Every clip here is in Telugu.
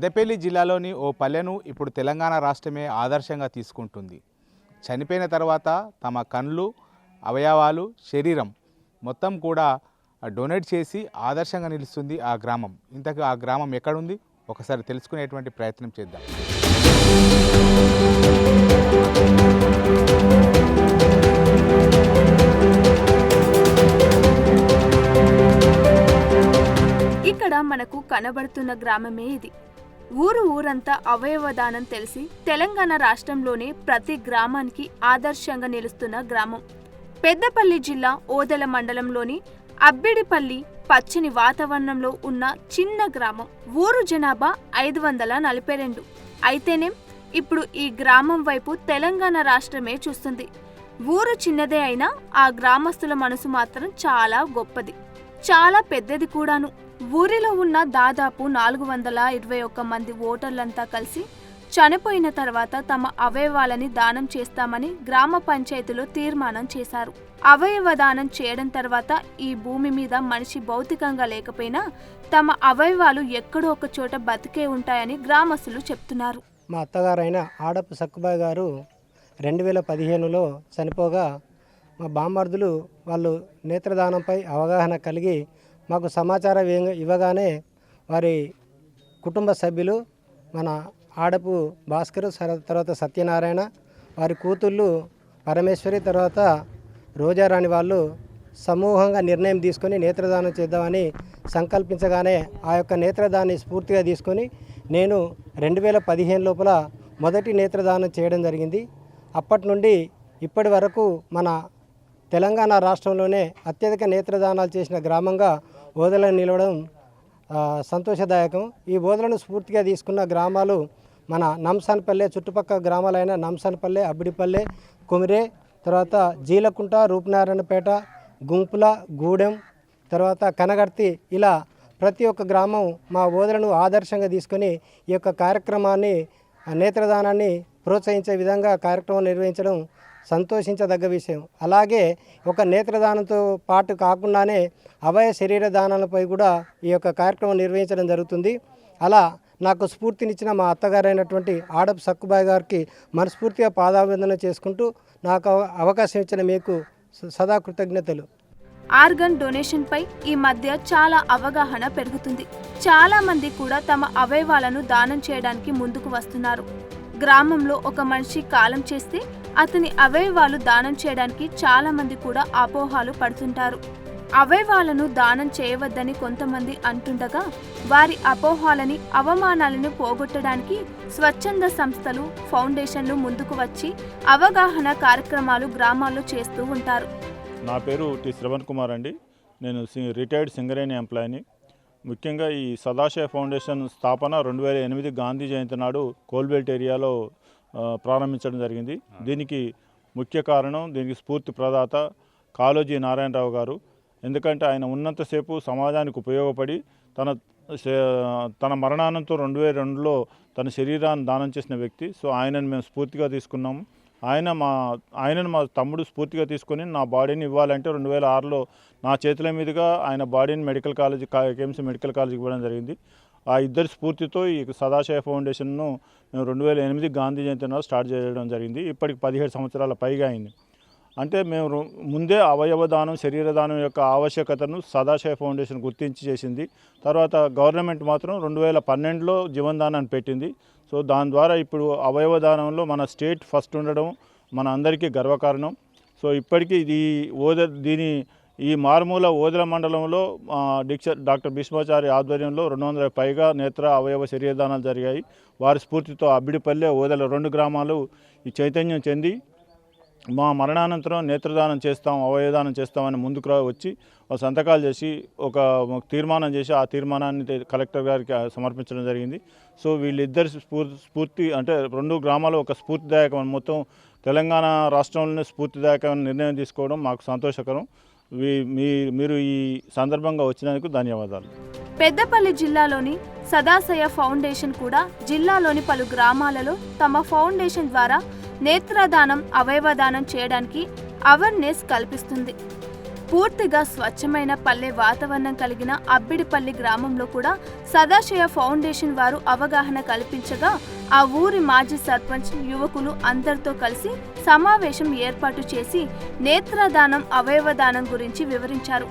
పెద్దపల్లి జిల్లాలోని ఓ పల్లెను ఇప్పుడు తెలంగాణ రాష్ట్రమే ఆదర్శంగా తీసుకుంటుంది. చనిపోయిన తర్వాత తమ కళ్ళు అవయవాలు శరీరం మొత్తం కూడా డొనేట్ చేసి ఆదర్శంగా నిలుస్తుంది ఆ గ్రామం. ఇంతకు ఆ గ్రామం ఎక్కడుంది? ఒకసారి తెలుసుకునేటువంటి ప్రయత్నం చేద్దాం. ఇక్కడ మనకు కనబడుతున్న గ్రామమే ఇది. ఊరు ఊరంతా అవయవదానం తెలిసి తెలంగాణ రాష్ట్రంలోనే ప్రతి గ్రామానికి ఆదర్శంగా నిలుస్తున్న గ్రామం. పెద్దపల్లి జిల్లా ఓదెల మండలంలోని అబ్బిడిపల్లి పచ్చని వాతావరణంలో ఉన్న చిన్న గ్రామం. ఊరు జనాభా ఐదు వందల నలభై రెండు. అయితేనేం ఇప్పుడు ఈ గ్రామం వైపు తెలంగాణ రాష్ట్రమే చూస్తుంది. ఊరు చిన్నదే అయినా ఆ గ్రామస్తుల మనసు మాత్రం చాలా గొప్పది. చాలా పెద్దది కూడాను. ఊరిలో ఉన్న దాదాపు నాలుగు వందల ఇరవై ఒక్క మంది ఓటర్లంతా కలిసి చనిపోయిన తర్వాత తమ అవయవాలని దానం చేస్తామని గ్రామ పంచాయతీలో తీర్మానం చేశారు. అవయవ దానం చేయడం తర్వాత ఈ భూమి మీద మనిషి భౌతికంగా లేకపోయినా తమ అవయవాలు ఎక్కడో ఒక చోట బతికే ఉంటాయని గ్రామస్తులు చెప్తున్నారు. మా అత్తగారైన ఆడపు సక్కుబాయ్ గారు రెండు వేల పదిహేనులో చనిపోగా మా బామ్మర్దులు వాళ్ళు నేత్రదానంపై అవగాహన కలిగి మాకు సమాచారం ఇవ్వగానే వారి కుటుంబ సభ్యులు మన ఆడపు భాస్కర్ తర్వాత సత్యనారాయణ వారి కూతుళ్ళు పరమేశ్వరి తర్వాత రోజారాణి వాళ్ళు సమూహంగా నిర్ణయం తీసుకొని నేత్రదానం చేద్దామని సంకల్పించగానే ఆ యొక్క నేత్రదాన్ని స్ఫూర్తిగా తీసుకొని నేను రెండు వేల పదిహేను లోపల మొదటి నేత్రదానం చేయడం జరిగింది. అప్పటి నుండి ఇప్పటి వరకు మన తెలంగాణ రాష్ట్రంలోనే అత్యధిక నేత్రదానాలు చేసిన గ్రామంగా బోధలను నిలవడం సంతోషదాయకం. ఈ ఓదలను స్ఫూర్తిగా తీసుకున్న గ్రామాలు మన నంసన్పల్లె చుట్టుపక్కల గ్రామాలైన నంసన్పల్లె అబ్బిడిపల్లె కొమిరే తర్వాత జీలకుంట రూపనారాయణపేట గుంపుల గూడెం తర్వాత కనగర్తి. ఇలా ప్రతి ఒక్క గ్రామం మా ఓదలను ఆదర్శంగా తీసుకొని ఈ యొక్క కార్యక్రమాన్ని నేత్రదానాన్ని ప్రోత్సహించే విధంగా కార్యక్రమం నిర్వహించడం సంతోషించదగ్గ విషయం. అలాగే ఒక నేత్రదానంతో పాటు కాకుండానే అభయ శరీర దానాలపై కూడా ఈ యొక్క కార్యక్రమం నిర్వహించడం జరుగుతుంది. అలా నాకు స్ఫూర్తినిచ్చిన మా అత్తగారైనటువంటి ఆడపు సక్కుబాయ్ గారికి మనస్ఫూర్తిగా పాదాభివందన చేసుకుంటూ నాకు అవ- అవకాశం ఇచ్చిన మీకు సదా కృతజ్ఞతలు. ఆర్గన్ డొనేషన్ పై ఈ మధ్య చాలా అవగాహన పెరుగుతుంది. చాలా మంది కూడా తమ అవయవాలను దానం చేయడానికి ముందుకు వస్తున్నారు. గ్రామంలో ఒక మనిషి కాలం చేస్తే అతని అవయవాలు దానం చేయడానికి చాలా మంది కూడా అపోహాలు పడుతుంటారు. అవయవాలను దానం చేయవద్దని కొంతమంది అంటుండగా వారి అపోహాలని అవమానాలను పోగొట్టడానికి స్వచ్ఛంద సంస్థలు ఫౌండేషన్లు ముందుకు వచ్చి అవగాహన కార్యక్రమాలు గ్రామాల్లో చేస్తూ ఉంటారు. నా పేరు టి శ్రవణ్ కుమార్ అండి. నేను రిటైర్డ్ సింగరేణి ఎంప్లాయీని. ముఖ్యంగా ఈ సదాశయ ఫౌండేషన్ స్థాపన రెండు వేల ఎనిమిది గాంధీ జయంతి నాడు కోల్బెల్ట్ ఏరియాలో ప్రారంభించడం జరిగింది. దీనికి ముఖ్య కారణం దీనికి స్ఫూర్తి ప్రదాత కాలోజీ నారాయణరావు గారు. ఎందుకంటే ఆయన ఉన్నంతసేపు సమాజానికి ఉపయోగపడి తన తన మరణానంతో రెండు వేల రెండులో తన శరీరాన్ని దానం చేసిన వ్యక్తి. సో ఆయనను మేము స్ఫూర్తిగా తీసుకున్నాము ఆయన మా ఆయనను మా తమ్ముడు స్ఫూర్తిగా తీసుకొని నా బాడీని ఇవ్వాలంటే రెండు వేల ఆరులో నా చేతుల మీదుగా ఆయన బాడీని మెడికల్ కాలేజ్ కేఎంసీ మెడికల్ కాలేజీకి ఇవ్వడం జరిగింది. ఆ ఇద్దరి స్ఫూర్తితో ఈ సదాశయ ఫౌండేషన్ను మేము రెండు వేల ఎనిమిది గాంధీ జయంతి నాడు స్టార్ట్ చేయడం జరిగింది. ఇప్పటికి పదిహేడు సంవత్సరాల పైగా అయింది. అంటే మేము ముందే అవయవ దానం శరీర దానం యొక్క ఆవశ్యకతను సదాశయ ఫౌండేషన్ గుర్తించి చేసింది. తర్వాత గవర్నమెంట్ మాత్రం రెండు వేల పన్నెండులో జీవన్ దానాన్ని పెట్టింది. సో దాని ద్వారా ఇప్పుడు అవయవ దానంలో మన స్టేట్ ఫస్ట్ ఉండడం మన అందరికీ గర్వకారణం. సో ఇప్పటికీ ఇది ఓద దీని ఈ మారుమూల ఓదెల మండలంలో ఆ, డాక్టర్ భీష్మాచారి ఆధ్వర్యంలో రెండు వందల పైగా నేత్ర అవయవ శరీరదానాలు జరిగాయి. వారి స్ఫూర్తితో అబ్బిడిపల్లె ఓదెల రెండు గ్రామాలు ఈ చైతన్యం చెంది మా మరణానంతరం నేత్రదానం చేస్తాం అవయవదానం చేస్తామని ముందుకు వచ్చి సంతకాలు చేసి ఒక తీర్మానం చేసి ఆ తీర్మానాన్ని కలెక్టర్ గారికి సమర్పించడం జరిగింది. సో వీళ్ళిద్దరి స్ఫూర్తి స్ఫూర్తి అంటే రెండు గ్రామాలు ఒక స్ఫూర్తిదాయకం. మొత్తం తెలంగాణ రాష్ట్రంలోనే స్ఫూర్తిదాయకమైన నిర్ణయం తీసుకోవడం మాకు సంతోషకరం. మీరు ఈ సందర్భంగా వచ్చినందుకు ధన్యవాదాలు. పెద్దపల్లి జిల్లాలోని సదాశయ ఫౌండేషన్ కూడా జిల్లాలోని పలు గ్రామాలలో తమ ఫౌండేషన్ ద్వారా నేత్రదానం అవయవదానం చేయడానికి అవేర్నెస్ కల్పిస్తుంది. పూర్తిగా స్వచ్ఛమైన పల్లె వాతావరణం కలిగిన అబ్బిడిపల్లి గ్రామంలో కూడా సదాశయ ఫౌండేషన్ వారు అవగాహన కల్పించగా ఆ ఊరి మాజీ సర్పంచ్ యువకులు అందరితో కలిసి సమావేశం ఏర్పాటు చేసి నేత్రదానం అవయవదానం గురించి వివరించారు.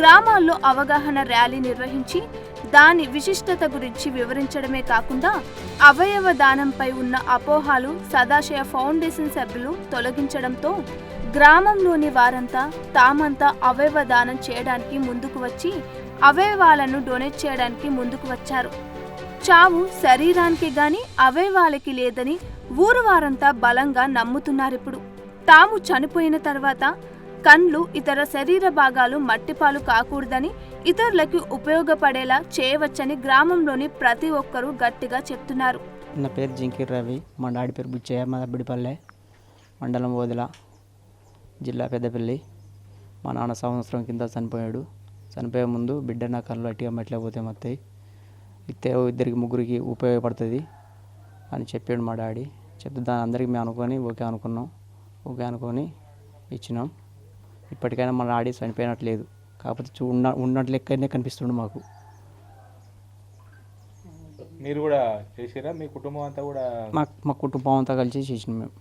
గ్రామాల్లో అవగాహన ర్యాలీ నిర్వహించి దాని విశిష్టత గురించి వివరించడమే కాకుండా అవయవ దానంపై ఉన్న అపోహాలు సదాశయ ఫౌండేషన్ సభ్యులు తొలగించడంతో గ్రామంలోని వారంతా తామంతా అవయవ దానం చేయడానికి ముందుకు వచ్చి అవయవాలను డొనేట్ చేయడానికి ముందుకు వచ్చారు. చావు శరీరానికి గాని అవయవాలకి లేదని ఊరు వారంతా బలంగా నమ్ముతున్నారిప్పుడు. తాము చనిపోయిన తర్వాత కండ్లు ఇతర శరీర భాగాలు మట్టిపాలు కాకూడదని ఇతరులకు ఉపయోగపడేలా చేయవచ్చని గ్రామంలోని ప్రతి ఒక్కరూ గట్టిగా చెప్తున్నారు. నా పేరు జింకిర్ రవి. మా డాడీ పేరు బుచ్చయ్య. మా దబ్బిడిపల్లె మండలం ఓదిల. జిల్లా పెద్దపల్లి. మా నాన్న సంవత్సరం కింద చనిపోయాడు. చనిపోయే ముందు బిడ్డ నా కళ్ళు అట్టిగా మట్టిలో పోతే మత్తాయి. ఇస్తే ఇద్దరికి ముగ్గురికి ఉపయోగపడుతుంది అని చెప్పాడు మా డాడీ. చెప్తే దాని అందరికి మేము అనుకొని ఓకే అనుకున్నాం. ఓకే అనుకొని ఇచ్చినాం. ఇప్పటికైనా మా డాడీ చనిపోయినట్లేదు. కాకపోతే చూ ఉన్న ఉన్నట్లు లెక్కనే కనిపిస్తుండు మాకు. మీరు కూడా చేసిరా? మీ కుటుంబం అంతా కూడా మా మా కుటుంబం అంతా కలిసి చేసినాం మేము.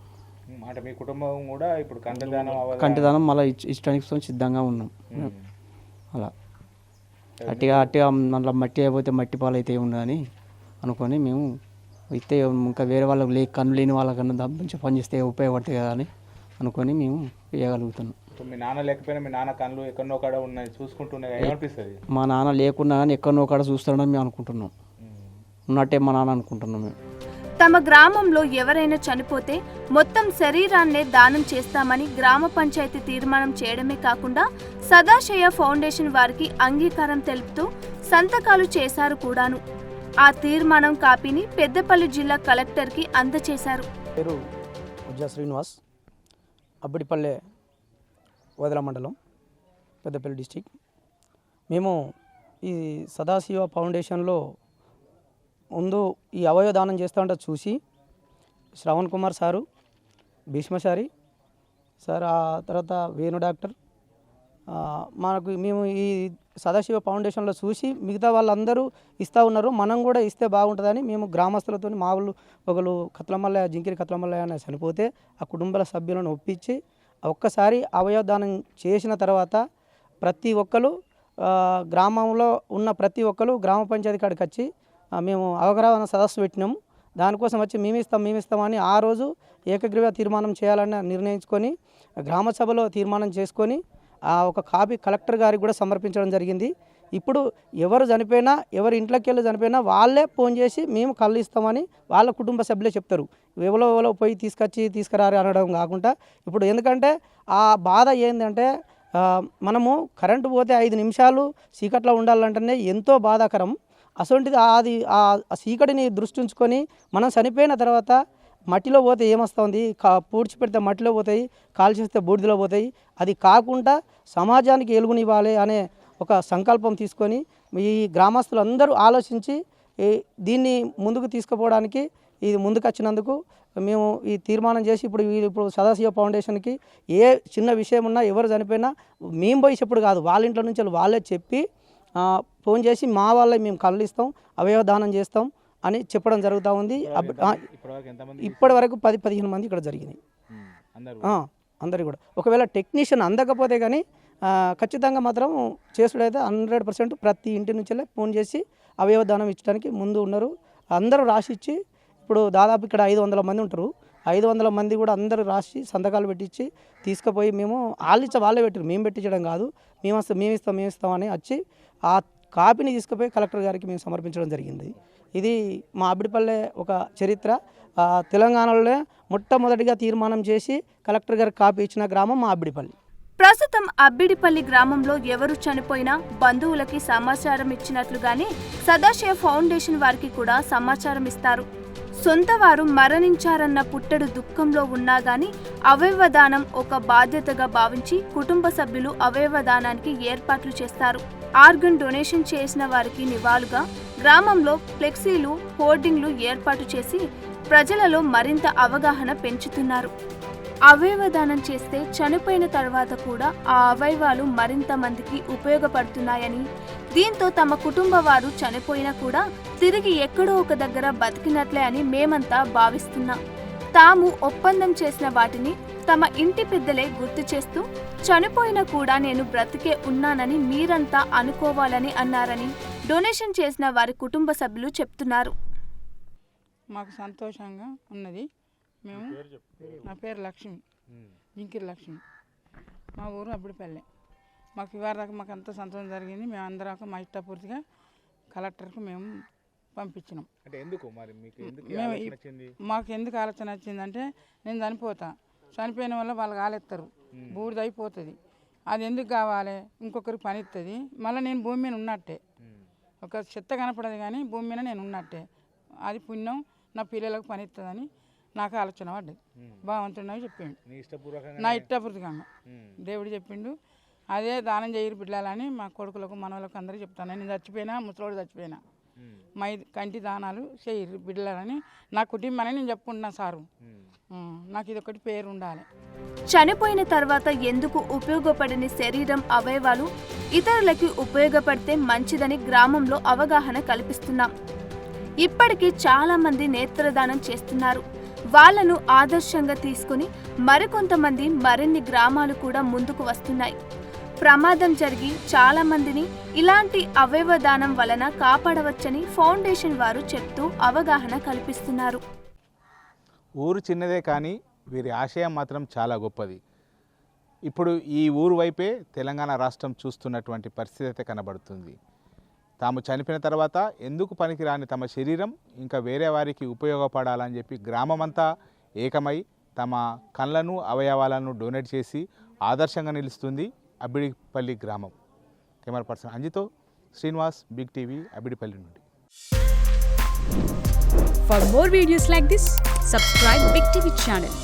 అంటే మీ కుటుంబం కూడా ఇప్పుడు కంటదానం కంటిదానం మళ్ళీ ఇష్టానికి సిద్ధంగా ఉన్నాం. అలా. అట్టిగా అట్టిగా మళ్ళీ మట్టి అయిపోతే మట్టి పాలు అయితే ఉండదని అనుకొని మేము ఇస్తే ఇంకా వేరే వాళ్ళకి లే కన్ను లేని వాళ్ళకన్నా దా- మంచిగా పని చేస్తే ఉపయోగపడతాయి కదా అని అనుకొని మేము వేయగలుగుతున్నాం మీ నాన్న లేకపోయినా మీ నాన్న కళ్ళు ఎక్కడో కాడ ఉన్నాయి చూసుకుంటున్నాయి ఏమనిపిస్తుంది? మా నాన్న లేకున్నా కానీ ఎక్కడనో కాడ చూస్తాడని మేము అనుకుంటున్నాం. ఉన్నట్టే మా నాన్న అనుకుంటున్నాం మేము. తమ గ్రామంలో ఎవరైనా చనిపోతే మొత్తం శరీరాన్నే దానం చేస్తామని గ్రామ పంచాయతీ తీర్మానం చేయడమే కాకుండా సదాశయ ఫౌండేషన్ వారికి అంగీకారం తెలుపుతూ సంతకాలు చేశారు కూడాను. ఆ తీర్మానం కాపీని పెద్దపల్లి జిల్లా కలెక్టర్కి అందజేశారు పేరు శ్రీనివాస్ అబ్బడిపల్లె వదల మండలం పెద్దపల్లి డిస్టిక్. మేము ఈ సదాశివ ఫౌండేషన్లో ముందు ఈ అవయవ దానం చేస్తూ ఉంటే చూసి శ్రవణ్ కుమార్ సారు భీష్మశారి సార్ ఆ తర్వాత వేణు డాక్టర్ మనకు మేము ఈ సదాశివ ఫౌండేషన్లో చూసి మిగతా వాళ్ళందరూ ఇస్తూ ఉన్నారు. మనం కూడా ఇస్తే బాగుంటుందని మేము గ్రామస్తులతో మా వాళ్ళు ఒకరు కత్లమల్లయ్య జింకిరి కత్లమల్లయ్య అనే చనిపోతే ఆ కుటుంబాల సభ్యులను ఒప్పించి ఒక్కసారి అవయవదానం చేసిన తర్వాత ప్రతి ఒక్కరు గ్రామంలో ఉన్న ప్రతి ఒక్కరు గ్రామ పంచాయతీ కాడికి వచ్చి మేము అవగాహన సదస్సు పెట్టినాము దానికోసం వచ్చి మేము ఇస్తాం మేము ఇస్తామని ఆ రోజు ఏకగ్రీవ తీర్మానం చేయాలని నిర్ణయించుకొని గ్రామ సభలో తీర్మానం చేసుకొని ఆ ఒక కాపీ కలెక్టర్ గారికి కూడా సమర్పించడం జరిగింది. ఇప్పుడు ఎవరు చనిపోయినా ఎవరి ఇంట్లోకి వెళ్ళి చనిపోయినా వాళ్ళే ఫోన్ చేసి మేము కళ్ళు ఇస్తామని వాళ్ళ కుటుంబ సభ్యులే చెప్తారు. ఎవరో ఎవరో పోయి తీసుకొచ్చి తీసుకురారు అనడం కాకుండా. ఇప్పుడు ఎందుకంటే ఆ బాధ ఏంటంటే మనము కరెంటు పోతే ఐదు నిమిషాలు చీకట్లో ఉండాలంటేనే ఎంతో బాధాకరం. అసొంటిది అది ఆ చీకటిని దృష్టి ఉంచుకొని మనం చనిపోయిన తర్వాత మట్టిలో పోతే ఏమొస్తుంది కా పూడ్చి పెడితే మట్టిలో పోతాయి కాల్చిస్తే బూడిదలో పోతాయి. అది కాకుండా సమాజానికి ఎలుగునివ్వాలి అనే ఒక సంకల్పం తీసుకొని ఈ గ్రామస్తులు అందరూ ఆలోచించి దీన్ని ముందుకు తీసుకుపోవడానికి ఇది ముందుకొచ్చినందుకు మేము ఈ తీర్మానం చేసి ఇప్పుడు ఇప్పుడు సదాశివ ఫౌండేషన్కి ఏ చిన్న విషయం ఉన్నా ఎవరు చనిపోయినా మేము పోయి చెప్పుడు కాదు వాళ్ళ ఇంట్లో నుంచి వాళ్ళే చెప్పి ఫోన్ చేసి మా వాళ్ళే మేము కళ్ళు ఇస్తాం అవయవ దానం చేస్తాం అని చెప్పడం జరుగుతూ ఉంది. ఇప్పటి వరకు పది పదిహేను మంది ఇక్కడ జరిగినాయి. ఉమ్, అందరూ. కూడా. ఒకవేళ టెక్నీషియన్ అందకపోతే కానీ ఖచ్చితంగా మాత్రం చేసుడైతే హండ్రెడ్ పర్సెంట్ ప్రతి ఇంటి నుంచెల్లే ఫోన్ చేసి అవయవ దానం ఇచ్చడానికి ముందు ఉన్నారు. అందరూ రాసిచ్చి ఇప్పుడు దాదాపు ఇక్కడ ఐదు వందల మంది ఉంటారు. ఐదు వందల మంది కూడా అందరూ రాసి సంతకాలు పెట్టించి తీసుకుపోయి మేము వాళ్ళు ఇచ్చ వాళ్ళే పెట్టారు మేము పెట్టించడం కాదు. మేము వస్తాం మేము ఇస్తాం మేము ఇస్తాం అని వచ్చి ఆ కాపీని తీసుకుపోయి కలెక్టర్ గారికి మేము సమర్పించడం జరిగింది. ఇది మా అబ్బిడిపల్లె ఒక చరిత్ర. తెలంగాణలో తెలంగాణలోనే మొట్టమొదటిగా తీర్మానం చేసి కలెక్టర్ గారికి కాపీ ఇచ్చిన గ్రామం మా అబ్బిడిపల్లి. ప్రస్తుతం అబ్బిడిపల్లి గ్రామంలో ఎవరు చనిపోయినా బంధువులకి సమాచారం ఇచ్చినట్లుగానే సదాశివ ఫౌండేషన్ వారికి కూడా సమాచారం ఇస్తారు. సొంత వారు మరణించారన్న పుట్టడు దుఃఖంలో ఉన్నా గాని అవయవదానం ఒక బాధ్యతగా భావించి కుటుంబ సభ్యులు అవయవదానానికి ఏర్పాట్లు చేస్తారు. ఆర్గన్ డొనేషన్ చేసిన వారికి నివాళుగా గ్రామంలో ఫ్లెక్సీలు హోర్డింగ్లు ఏర్పాటు చేసి ప్రజలలో మరింత అవగాహన పెంచుతున్నారు. అవయవదానం చేస్తే చనిపోయిన తర్వాత కూడా ఆ అవయవాలు మరింత మందికి ఉపయోగపడుతున్నాయని దీంతో తమ కుటుంబ వారు చనిపోయినా కూడా తిరిగి ఎక్కడో ఒక దగ్గర బతికినట్లే అని మేమంతా భావిస్తున్నాం. తాము ఒప్పందం చేసిన వాటిని తమ ఇంటి పెద్దలే గుర్తు చేస్తూ చనిపోయినా కూడా నేను బ్రతికే ఉన్నానని మీరంతా అనుకోవాలని అన్నారని డొనేషన్ చేసిన వారి కుటుంబ సభ్యులు చెప్తున్నారు. మాకు సంతోషంగా ఉన్నది. మేము నా పేరు లక్ష్మి. ఇంకిరి లక్ష్మి. మా ఊరు అబ్బిడిపల్లె. మాకు ఇవాళ దాకా మాకు అంత సంతోషం జరిగింది. మేము అందరం మా ఇష్టపూర్తిగా కలెక్టర్కు మేము పంపించినాం. అంటే ఎందుకు మరి మీకు ఎందుకు ఆలోచన ఈ- వచ్చింది? మాకు ఎందుకు ఆలోచన వచ్చిందంటే నేను చనిపోతా. చనిపోయిన వల్ల వాళ్ళు కాలెత్తారు బూడిద అయిపోతుంది. అది ఎందుకు కావాలి? ఇంకొకరికి పని ఇస్తుంది మళ్ళీ నేను భూమి మీద ఉన్నట్టే. ఒక చెత్త కనపడదు కానీ భూమి మీద నేను ఉన్నట్టే. అది పుణ్యం. నా పిల్లలకు పని ఇస్తుందని నాకు ఆలోచన పడ్డది. భగవంతుడు నాకు చెప్పిండు. నీ ఇష్టపూర్వకంగా నా ఇష్టపూర్తికంగా దేవుడు చెప్పిండు. అదే దానం చేయరు బిడ్డాలని మా కొడుకులకు మనవలకు అందరికీ చెప్తాను. నేను చచ్చిపోయినా ముసలోడు చచ్చిపోయినా. మై కంటి దానాలు చేయరు బిడ్డలని. నా కుటుంబాన్ని నేను చెప్పుకుంటున్నా సారు. నాకు ఇది ఒకటి పేరు ఉండాలి చనిపోయిన తర్వాత ఎందుకు ఉపయోగపడని శరీరం అవయవాలు ఇతరులకి ఉపయోగపడితే మంచిదని గ్రామంలో అవగాహన కల్పిస్తున్నాం. ఇప్పటికీ చాలా మంది నేత్రదానం చేస్తున్నారు. వాళ్ళను ఆదర్శంగా తీసుకుని మరికొంతమంది మరిన్ని గ్రామాలు కూడా ముందుకు వస్తున్నాయి. ప్రమాదం జరిగి చాలా మందిని ఇలాంటి అవయవదానం వలన కాపాడవచ్చని ఫౌండేషన్ వారు చెప్తూ అవగాహన కల్పిస్తున్నారు. ఊరు చిన్నదే కానీ వీరి ఆశయం మాత్రం చాలా గొప్పది. ఇప్పుడు ఈ ఊరు వైపే తెలంగాణ రాష్ట్రం చూస్తున్నటువంటి పరిస్థితి అయితే కనబడుతుంది. తాము చనిపోయిన తర్వాత ఎందుకు పనికిరాని తమ శరీరం ఇంకా వేరే వారికి ఉపయోగపడాలని చెప్పి గ్రామమంతా ఏకమై తమ కళ్ళను అవయవాలను డొనేట్ చేసి ఆదర్శంగా నిలుస్తుంది అబిడిపల్లి గ్రామం. కెమెరా పర్సన్ అంజితో శ్రీనివాస్ బిగ్ టీవీ అబిడిపల్లి నుండి. For more videos like this subscribe big TV channel